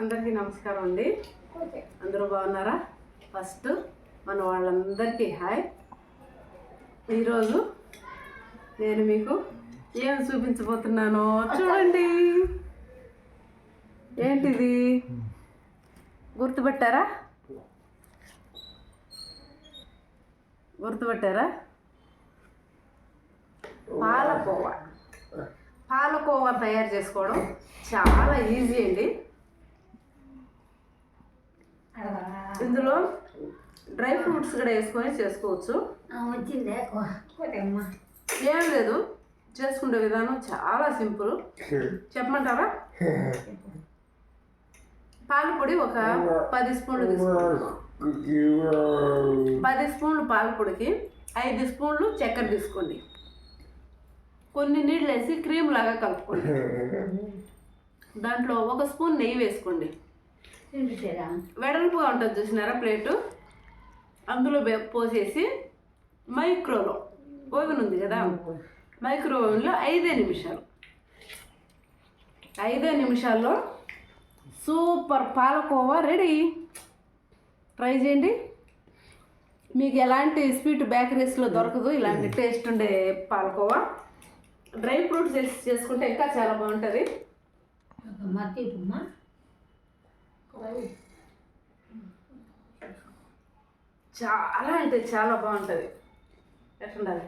అందరికీ నమస్కారం అండి. అందరూ బాగున్నారా? ఫస్ట్ మన వాళ్ళందరికీ హాయ్. ఈరోజు నేను మీకు ఏం చూపించబోతున్నానో చూడండి. ఏంటిది? గుర్తుపెట్టారా? గుర్తుపెట్టారా? పాలకోవా. పాలకోవా తయారు చేసుకోవడం చాలా ఈజీ అండి. ఇందులో డ్రై ఫ్రూట్స్ కూడా వేసుకొని చేసుకోవచ్చు. ఏం లేదు చేసుకునే విధానం చాలా సింపుల్. చెప్పమంటారా? పాల పొడి ఒక పది స్పూన్లు తీసుకోండి. పది స్పూన్లు పాల పొడికి ఐదు స్పూన్లు చక్కెర తీసుకోండి. కొన్ని నీళ్ళు వేసి క్రీమ్ లాగా కలుపుకోండి. దాంట్లో ఒక స్పూన్ నెయ్యి వేసుకోండి. వెడల్పుగా ఉంటుంది చూసినారా ప్లేటు? అందులో పోసేసి మైక్రోలో ఓవెన్ ఉంది కదా? మైక్రో ఓవెన్లో ఐదే నిమిషాలు. ఐదే నిమిషాల్లో సూపర్ పాలకోవా రెడీ. ట్రై చేయండి మీకు ఎలాంటి స్వీట్ బేకరీస్లో దొరకదు ఇలాంటి టేస్ట్ ఉండే పాలకోవా? డ్రై ఫ్రూట్స్ చేసుకుంటే ఇంకా చాలా బాగుంటుంది. చాలా అంటే చాలా బాగుంటుంది. ఎట్లుండాలి?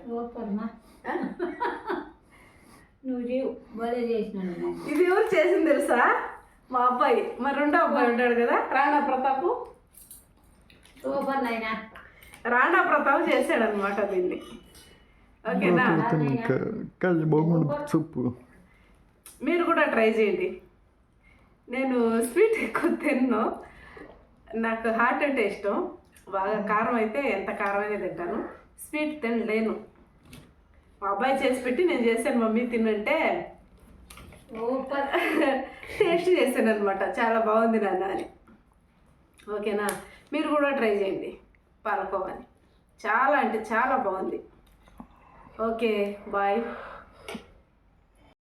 నువ్వు భలే చేసినాడు ఇది ఎవరు చేసింది తెలుసా? మా అబ్బాయి. మా రెండో అబ్బాయి ఉంటాడు కదా రాణా ప్రతాప్. సూపర్ నాయనా రాణా ప్రతాప్ చేశాడు అనమాట దీన్ని. ఓకేనా? కళ్ళు బాగుండు చెప్పు. మీరు కూడా ట్రై చేయండి. నేను స్వీట్ ఎక్కువ తిన్ను. నాకు హాట్ అంటే ఇష్టం. బాగా కారం అయితే ఎంత కారమైనా తింటాను. స్వీట్ తినలేను. మా అబ్బాయి చేసి పెట్టి నేను చేశాను మమ్మీ తినంటే సూపర్. టేస్ట్ చేశాను అనమాట చాలా బాగుంది నాన్న అని. ఓకేనా? మీరు కూడా ట్రై చేయండి. పాలకోవని చాలా అంటే చాలా బాగుంది. Okay bye.